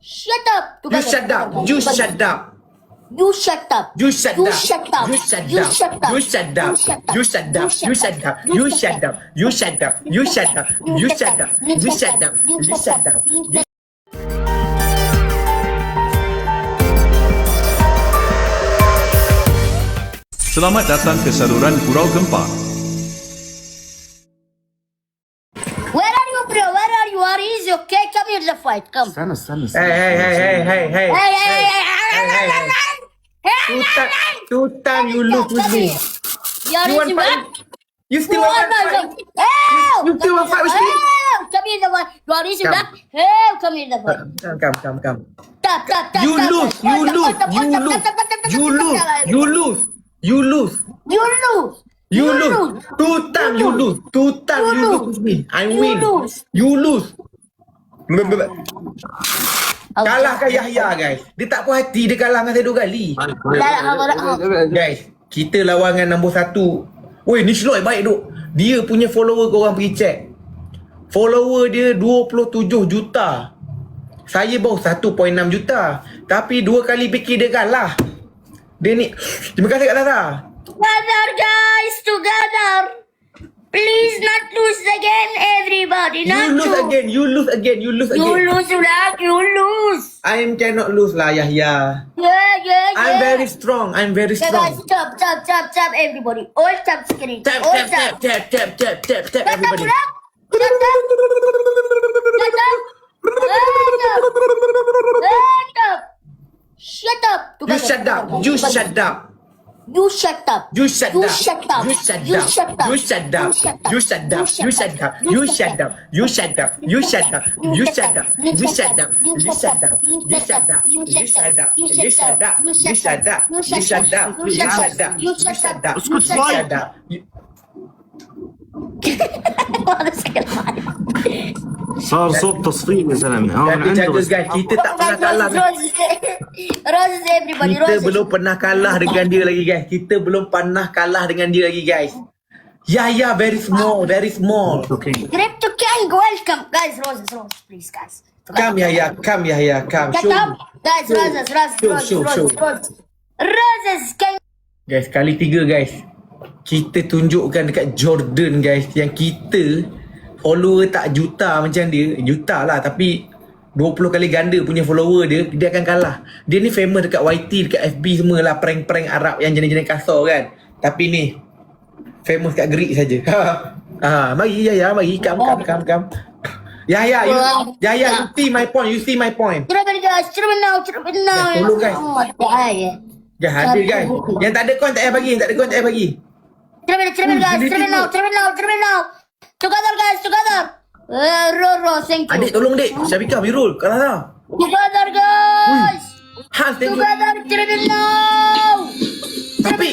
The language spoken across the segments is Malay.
Shut up. You shut up. You shut up. You shut up. You shut You up. shut up. You shut You up. shut up. You shut up. You shut up. You shut up. You shut up. You shut up. You shut up. You shut up. You shut up. You shut up. Selamat datang ke saluran Gurau Gempa. Fight. Come. Sana sana Hey, hey, hey, hey, hey, hey. Hey, hey, hey, hey, Hey, hey, hey. Two time, two time you lose with me. You are You want easy, fight? man. You still You want are not fight? like- Help! You still want fight with me? Help! Come here, the one. You are easy, Come. man. Help! Come here, the one. Come, come, come, come. Tap, tap, tap, You tap, lose, tap. you Tap, lose, tap, you tap, lose, tap, tap, tap, tap, you tap, lose, tap, tap. you lose, you lose, You lose. you lose. Two time you lose, two time You you lose lose. with me. I You win. lose. You lose. Oh, Kalahkan Yahya guys. Dia tak puas hati dia kalah dengan saya dua kali. Guys, kita lawan dengan nombor satu. Weh, ni Shloy baik duk. Dia punya follower korang pergi check. Follower dia 27 juta. Saya baru 1.6 juta. Tapi dua kali fikir dia kalah. Dia ni, terima kasih Kak Tata. Together, guys, together. Please not lose again, everybody. You Not lose to. again, you lose again, you lose again. You lose, Rak. You lose. I cannot lose lah Yahya. Yeah, yeah, yeah. I'm very strong, I'm very Yeah, guys, strong. tap, tap, tap, tap, everybody. All tap screen. Tap, All tap, tap, tap, tap, tap, tap, tap, Tap, tap, everybody. Tap, tap. Tap, tap. Tap, tap. Shut up. You shut up, you shut up. You shut up. You shut up. You up. shut up. You shut up. You up. shut up. You shut up. You shut up. You shut up. You shut up. You shut up. You shut up. You shut up. You shut up. You shut up. You shut up. You shut up. You shut up. You shut up. You shut up. You shut up. You shut up. You shut up. You- صار صوت تصفيق يا زلمه هون Jaga عنده jaga بس guys. Kita tak pernah kalah. Roses, roses, everybody. Kita Roses. belum pernah kalah dengan dia lagi guys. Kita belum pernah kalah dengan dia lagi guys. Yahya very small, very small. اوكي Crypto King, welcome. Guys, roses, roses, please, guys. Come Yahya, come Yahya, come. Get Show up. me. Guys, Show. roses, roses, Show, roses, show, roses, show. roses. Roses, King. Guys, kali tiga guys. Kita tunjukkan dekat Jordan guys yang kita follower tak juta macam dia. Juta lah tapi 20 kali ganda punya follower dia, dia akan kalah. Dia ni famous dekat YT, dekat FB semua lah prank-prank Arab yang jenis-jenis kasar kan. Tapi ni famous kat Greek saja. ha, mari ya ya, mari come come come come. Ya ya, you, ya ya, you see my point, you see my point. Guys. Guys, tolong, guys. Oh, dah, ya. Guys, hadir guys. Yang tak ada coin tak payah bagi, yang tak ada coin tak payah bagi. Guys, now, triple now, triple now. Together guys, together. Eh, uh, Roro, thank you. Adik tolong dik. Syafika, Wirul, Karana. Together guys. Han, thank you. Together, Cirebellau. Tapi,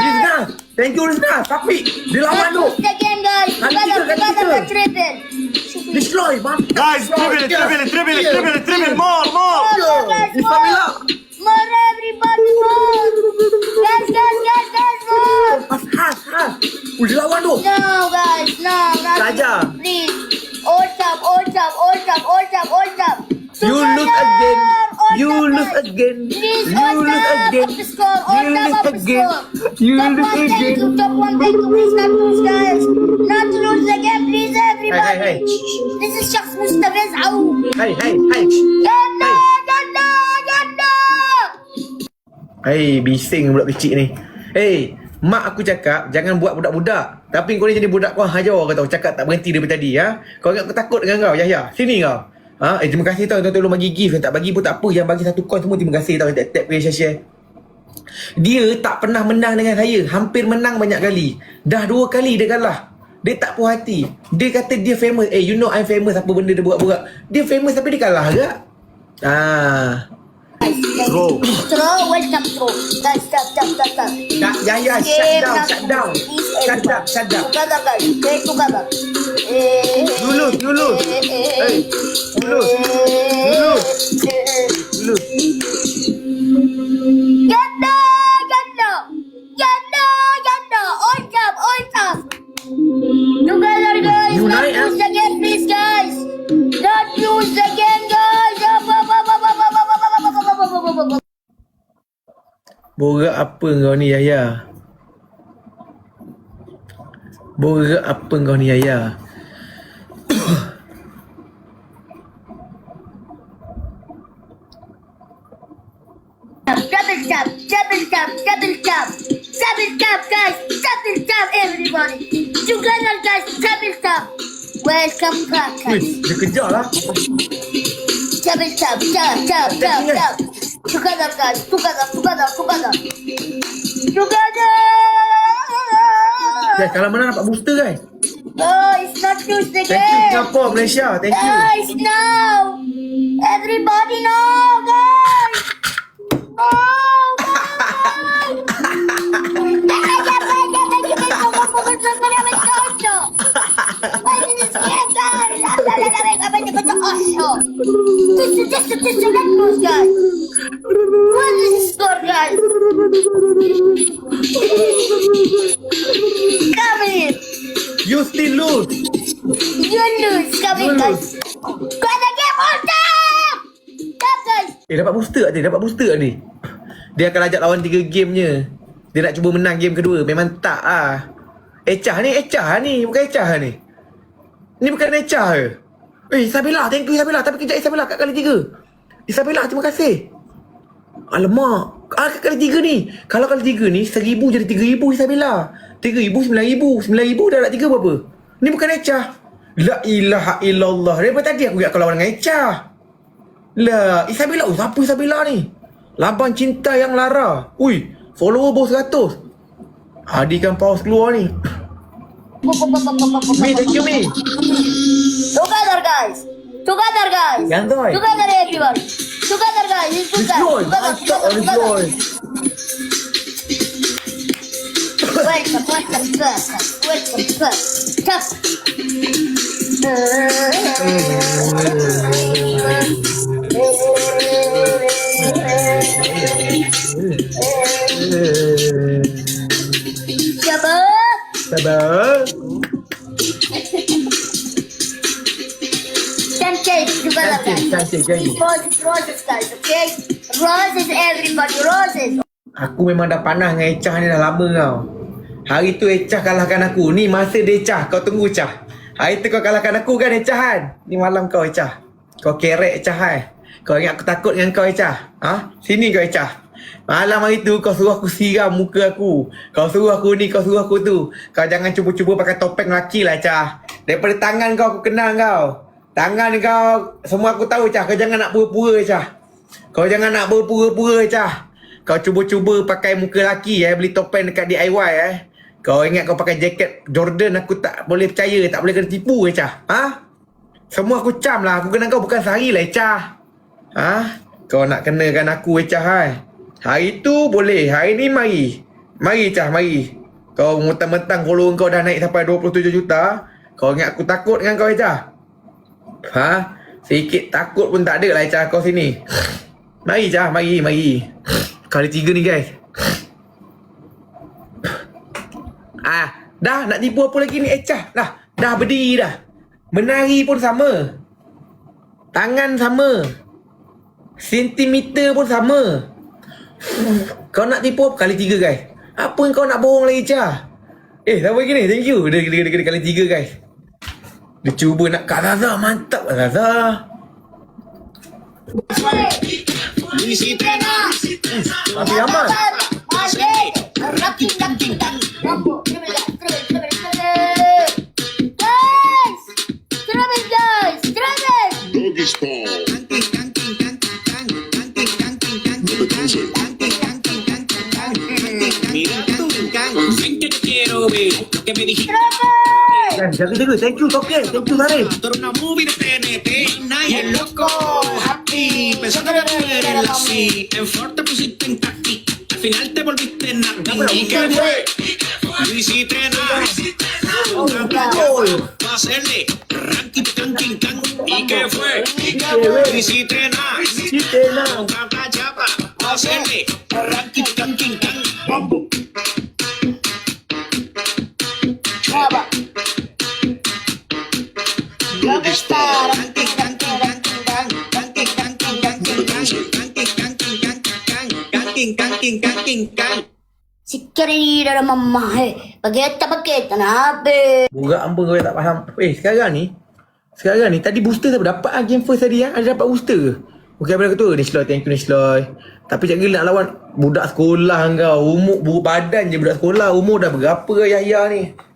Rizna. Thank you Rizna. Tapi, dilawan tu. Second guys. Together, together, Cirebel. Destroy, mantap. Guys, dribble, dribble, dribble, dribble, dribble. More, more. Islamila. More everybody, more. Guys, guys, guys, guys, more. Has, has. Would you like? No, guys, no, Raja. Please. Old up, old up, old up, old up, old up. You lose again. You lose again. Please, You old lose up, again. up the score, old You up, up the lose again. score. You Top lose one, again. you, top one, thank you, please, lose, guys. Not to lose again, please, everybody. hey. This is Shaks Mustafa's out. Hey, hey, hey. Ganda, ganda, ganda. Hey, bising pula kecil ni. Hey, mak aku cakap jangan buat budak-budak. Tapi kau ni jadi budak kau hajar kau tahu. Cakap tak berhenti daripada tadi ya. Kau ingat aku takut dengan kau, Yahya. Sini kau. Ha, eh terima kasih tau tuan tolong bagi gift. Yang tak bagi pun tak apa. Yang bagi satu coin semua terima kasih tau. Yang tap-tap punya share-share. Dia tak pernah menang dengan saya. Hampir menang banyak kali. Dah dua kali dia kalah. Dia tak puas hati. Dia kata dia famous. Eh, you know I'm famous. Apa benda dia buat-buat. Dia famous tapi dia kalah ke? Ah. Throw. Throw, welcome throw. Guys, stop, stop, stop, stop. Ya, ya, shut down, shut down. Shut up, shut up. Together, guys. Okay, together. Eh, You lose, you lose. eh, eh, Hey, you lose. You lose. You lose. Yalla, yalla. Borak apa kau ni Yahya? Borak apa kau ni Yahya? Double tap, double tap, double tap, double tap, guys, double tap, everybody. Together, guys, double tap. Welcome back, Wih, dia kejar lah. Double tap, tap, tap, tap, tap. Together, guys, together, together, together. Together. Guys, kalau mana dapat booster guys? Oh, it's not Tuesday Thank you. Singapore, Malaysia. Thank you. Guys, now. Everybody know, This is this is this is Red Bulls, guys. What is the score, guys? Come here. You still lose. You lose. Come here, guys. Got the game on time. Come, guys. Eh, dapat booster tak ni? Dapat booster tak ni? Dia akan ajak lawan 3 gamenya. Dia nak cuba menang game kedua. Memang tak ah. Ecah ni, Ecah ni. Bukan Ecah ni. Ni bukan Ecah ke? Eh, Isabella. Thank you Isabella. Tapi kejap Isabella kat kali 3. Isabella, terima kasih. Alamak. Ah, kat kali 3 ni. Kalau kali 3 ni, 1000 jadi 3000 Isabella. 3000, 9000. 9000 dah nak 3 berapa? Ni bukan Ecah. La ilaha illallah. Daripada tadi aku ingat kau lawan dengan Ecah. Lah, Isabella. Oh, siapa Isabella ni? Laban cinta yang lara. Ui, follower bawah 100. Hadikan pause keluar ni. Me, thank you, me. Together, guys. Together, guys. Yandoy. Together, everyone. Together, guys. It's good, guys. Lord. Oh, together, together, together. Lord. Welcome, welcome, welcome. Welcome, welcome. Tough. Yeah. Sabar. Cantik, together, Cantik, guys. cantik, cantik. Roses, roses, guys, okay? Roses, everybody, roses. Aku memang dah panas dengan Ecah ni dah lama kau. Hari tu Ecah kalahkan aku. Ni masa dia Ecah. Kau tunggu Ecah. Hari tu kau kalahkan aku kan Ecah kan? Ni malam kau Ecah. Kau kerek Ecah kan? Kau ingat aku takut dengan kau Ecah? Ha? Sini kau Ecah. Malam hari tu kau suruh aku siram muka aku. Kau suruh aku ni, kau suruh aku tu. Kau jangan cuba-cuba pakai topeng lelaki lah Ecah. Daripada tangan kau aku kenal kau. Tangan kau semua aku tahu Ecah. Kau jangan nak pura-pura Ecah. Kau jangan nak berpura-pura Ecah. Kau cuba-cuba pakai muka lelaki eh beli topeng dekat DIY eh. Kau ingat kau pakai jaket Jordan aku tak boleh percaya, tak boleh kena tipu Ecah. Ha? Semua aku cam lah. Aku kenal kau bukan sehari lah Ecah. Ha? Kau nak kenakan aku Ecah hai. Hari tu boleh, hari ni mari. Mari Ecah, mari. Kau mentang-mentang follower kau dah naik sampai 27 juta. Kau ingat aku takut dengan kau Ecah? Ha? Sikit takut pun tak ada lah Ecah kau sini. Mari Ecah, mari, mari. Kali tiga ni guys. Ah, dah nak tipu apa lagi ni Ecah? Dah, dah berdiri dah. Menari pun sama. Tangan sama. Sentimeter pun sama. Kau nak tipu apa? Kali tiga guys. Apa yang kau nak bohong lagi Ecah? Eh, siapa lagi ni? Thank you. Dia, dia, dia, dia, kali tiga guys. Dia cuba nak Kak Zaza. Mantap Kak Zaza. Tapi aman. Style. Mira quiero ver. Lo que me dijiste. Thank you, Token. Thank you, Zarif. tú eres una movie de TNT. Nadie es loco, happy. Pensando que eres así. En Ford te pusiste en taqui. Al final te volviste nati. ¿Y qué fue? No hiciste nada. Va a hacerle ranking, ranking, can. ¿Y qué fue? No hiciste nada. Nak. Chapa, chapa. Va a hacerle ranking, ranking, can. Kang. Si Karina na mamahe. Bageta-bageta na habe. Burak apa kau tak faham. Eh, sekarang ni. Sekarang ni, tadi booster tak dapat ah game first tadi ah. Ada dapat booster ke? Okey, apa kata? Ni Sloy, thank you ni Sloy. Tapi cak gila nak lawan budak sekolah kau. Umur, buruk badan je budak sekolah. Umur dah berapa Yahya ni?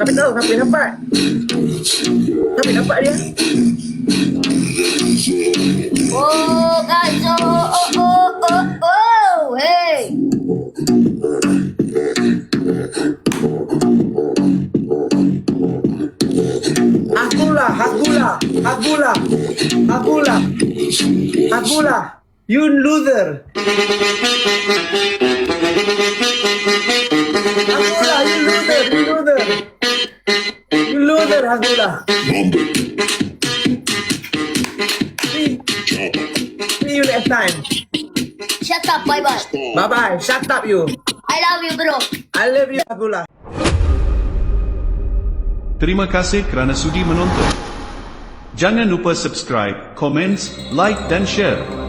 Tapi tahu, nampak. Tapi nampak dia. Oh guys, oh, oh, oh. You loser. You loser, you. You next time. Shut up, bye bye. Bye bye. Shut up you. I love you, bro. I love you, Hasbullah. Terima kasih kerana sudi menonton. Jangan lupa subscribe, komen, like dan share.